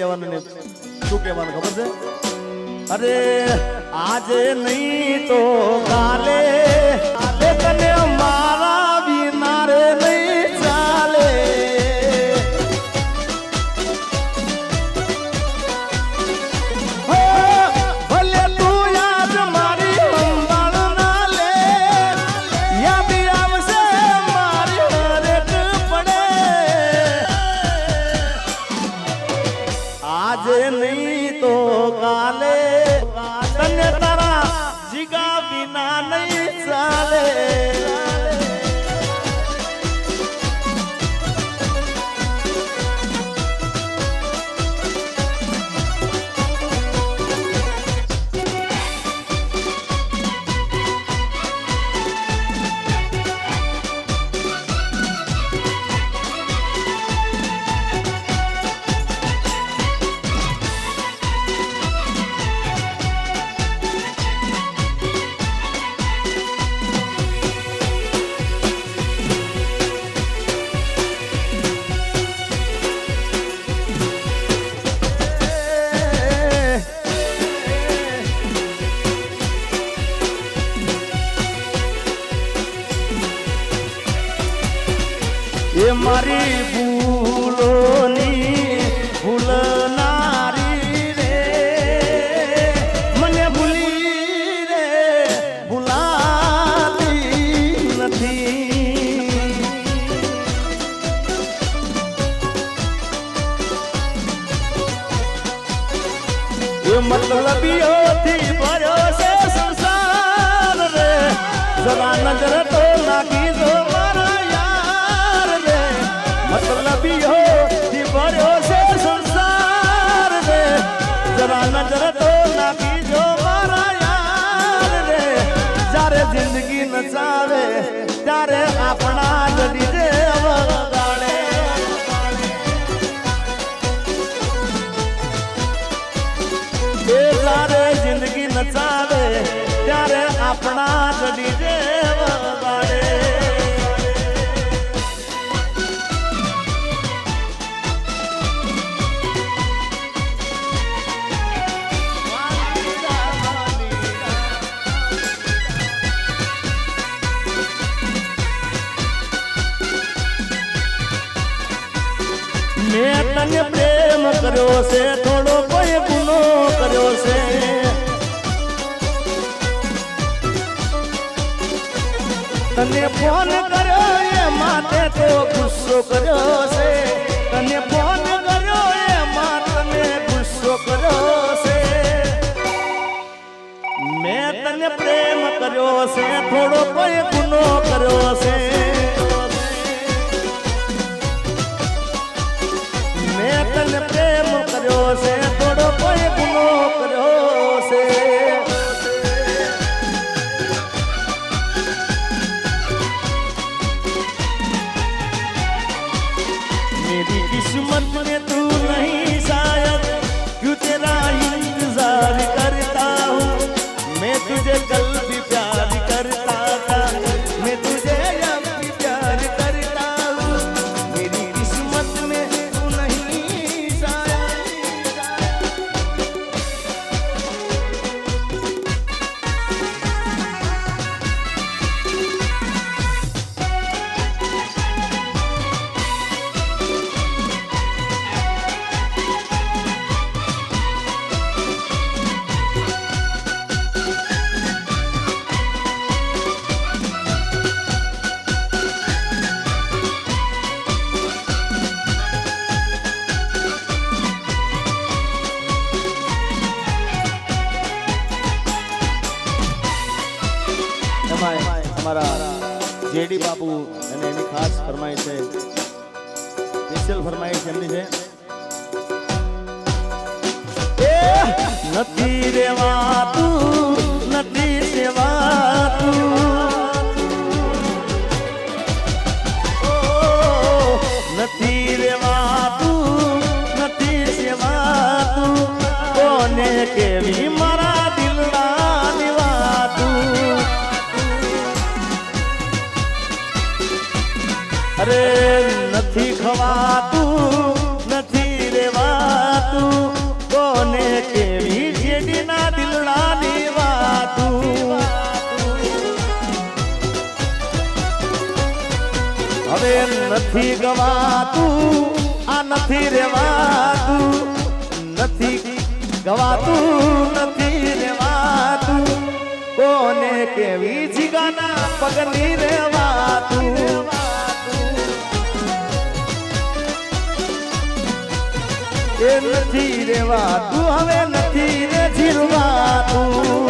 શું કહેવાનું અરે આજે નહીં તો કાલે આજે નહીં તો કાલે છે, થોડો કોઈ ગુનો કર્યો છે. તને ફોન કર્યો એ માટે તો ગુસ્સો કર્યો છે. તને ફોન કર્યો એ માટે ગુસ્સો કર્યો છે. મેં તને પ્રેમ કર્યો છે, થોડો કોઈ ગુનો કર્યો છે. કર્યો છે થોડો કોઈ ગુનો કર્યો છે. મેરી કિસ્મત ખાસ ફરમાય છે સ્પેશિયલ છે એમની છે નથી રેવાતું નથી સેવાતું अरे नथी खवातू, नथी रेवातू कोने के भीजे दिना दिलड़ा दीवातू अरे नथी गवातू, आ नथी रेवातू नथी गवातू, नथी रेवातू कोने के भीजी गाना पगनी रेवात એ રેવા. તું હવે નથી રે જીરવાતું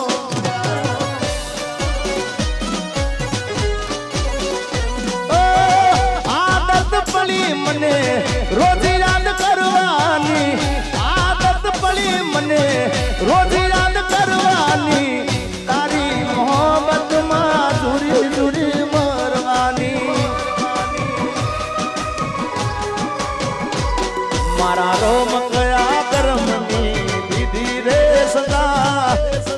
પડી મને રોજ યાદ કરવાની. આદત પડી મને રોજ યાદ કરવાની. તારી મોહબ્બતમાં દૂરી દૂરી મરવાની. મારા રોમ કયા કર્મની દીધી રે સદા.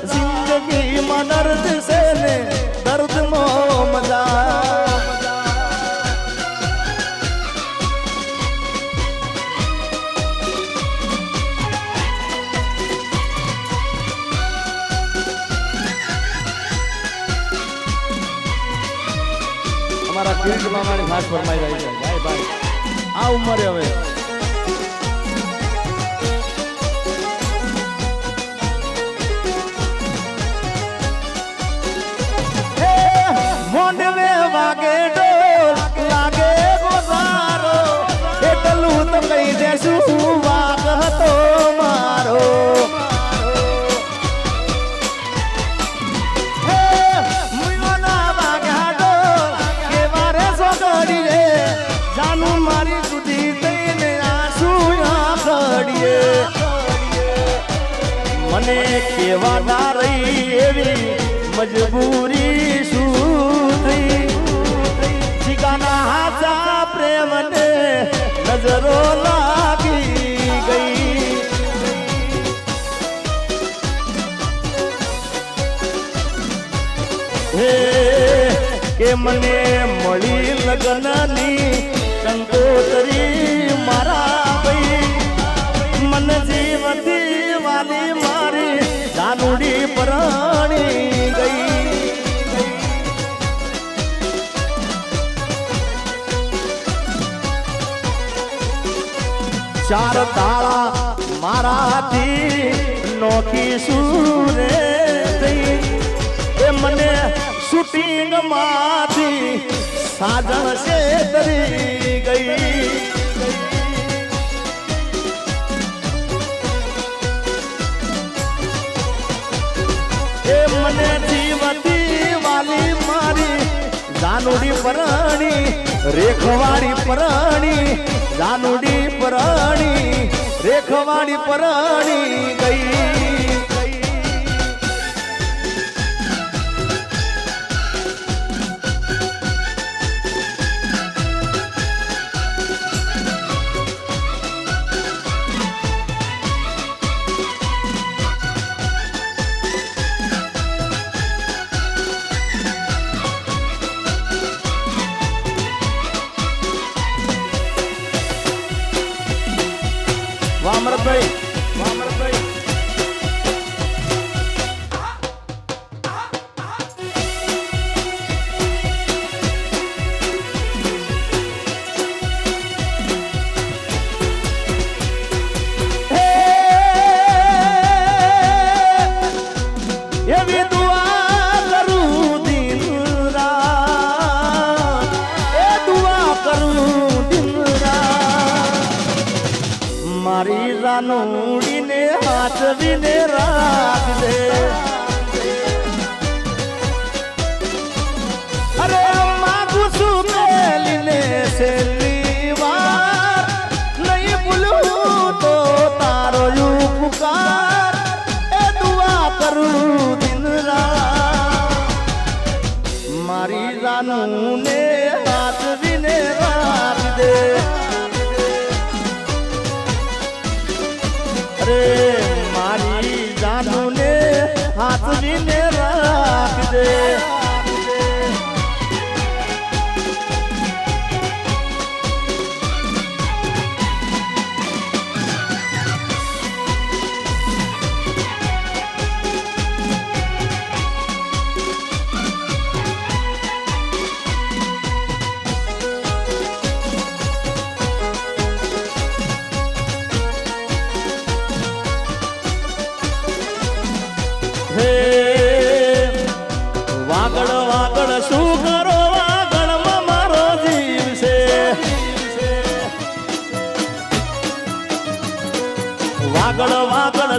મને કેવા ના રહી એવી મજબૂરી શું થઈ? શિકાના હાચા પ્રેમને નજરો લાગી ગઈ. હે, કે મને મળી લગ્નની કંકોતરી વાલી મારી દાનુડી પરાણી ગઈ. ચાર તાળા મારાથી નોખી સુરે થઈ એ મને શૂટિંગમાંથી સાજણ છે તરી ગઈ. જાનુડી પરાણી રેખવાડી પરાણી જાનુડી પરાણી રેખવાડી પરાણી ગઈ. મારી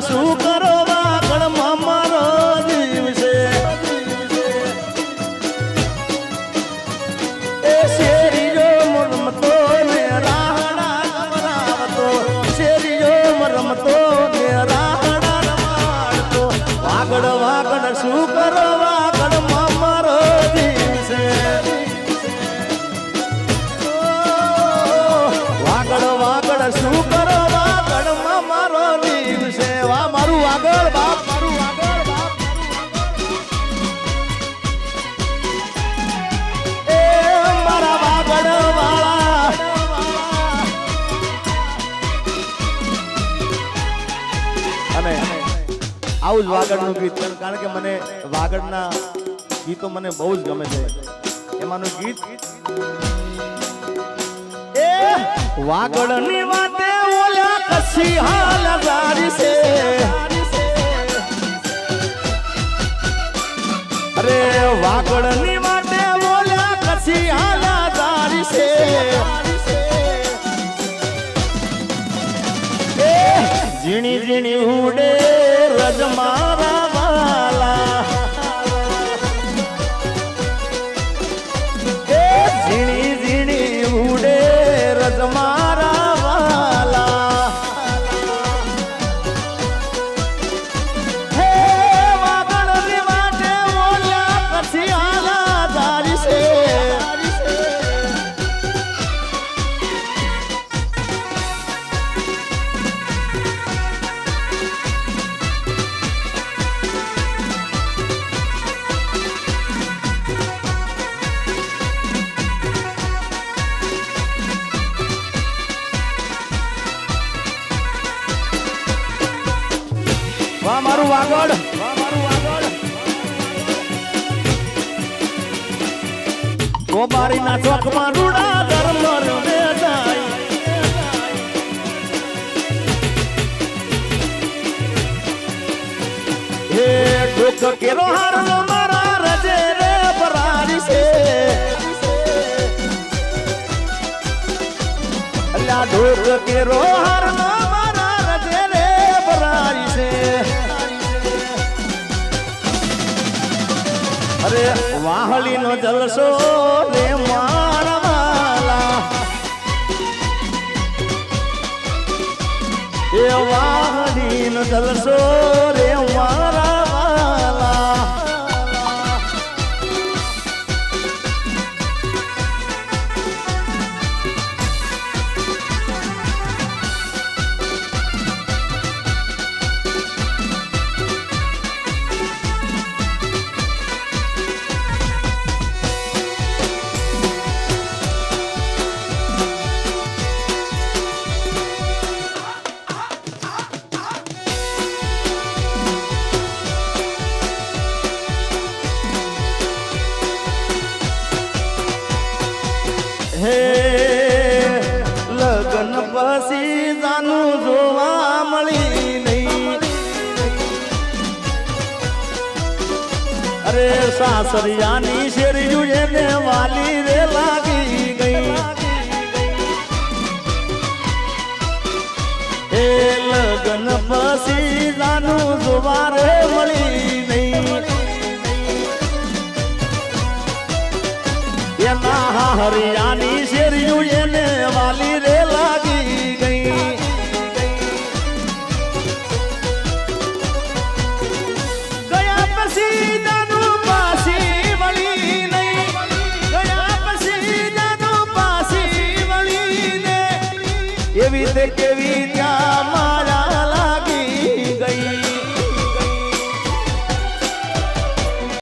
શું કરો વાગણમાં મારો જીવ છે. એ શેરીઓ મરમતો ને રાહડા રમાડતો. શેરીઓ મરમતો ને રાહડા રમાડતો. વાગડ વાગડ શું કરો વાગણમાં મારો જીવ છે. વાગડ શું જ વાગડનું ગીત. કારણ કે મને વાગડના ગીતો મને બહુ જ ગમે છે. એમાંનું ગીત એ વાગડની વાતે ઓલ્યા કસી હાલ ગારી છે વાતે ઓલ્યા કસી હાલ ઝીણી ઝીણી ઉડે. રજ વાહ ગોબારી ના ચોકમાં રૂડા ધર્મ હે ડોક કેરો હારનો મારા રજે રે પરારી છે. અલ્લા ઢોક કેરો હારનો વાહળીનો જલસો રે મારા વાલા એ જલસો હે લગન પછી જાનું જોવા મળી નહીં. અરે સાસરિયાની શેરિયું એને વાલી રે લાગી ગઈ. એ લગન પછી જાનું જોવા રે એના હરિયાની શેરિયું એને વાલી રેલા.